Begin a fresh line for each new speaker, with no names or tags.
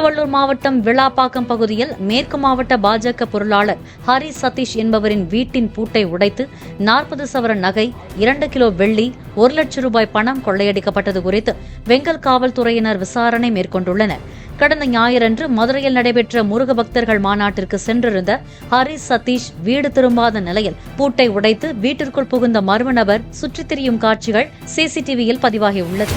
திருவள்ளூர் மாவட்டம் விழாப்பாக்கம் பகுதியில் மேற்கு மாவட்ட பாஜக பொருளாளர் ஹரி சதீஷ் என்பவரின் வீட்டின் பூட்டை உடைத்து நாற்பது சவர நகை இரண்டு கிலோ வெள்ளி ஒரு லட்சம் ரூபாய் பணம் கொள்ளையடிக்கப்பட்டது குறித்து வெங்கல் காவல்துறையினர் விசாரணை மேற்கொண்டுள்ளனர். கடந்த ஞாயிறன்று மதுரையில் நடைபெற்ற முருக பக்தர்கள் மாநாட்டிற்கு சென்றிருந்த ஹரி சதீஷ் வீடு திரும்பாத நிலையில் பூட்டை உடைத்து வீட்டிற்குள் புகுந்த மர்ம நபர் சுற்றித் திரியும் காட்சிகள் சிசிடிவியில் பதிவாகியுள்ளது.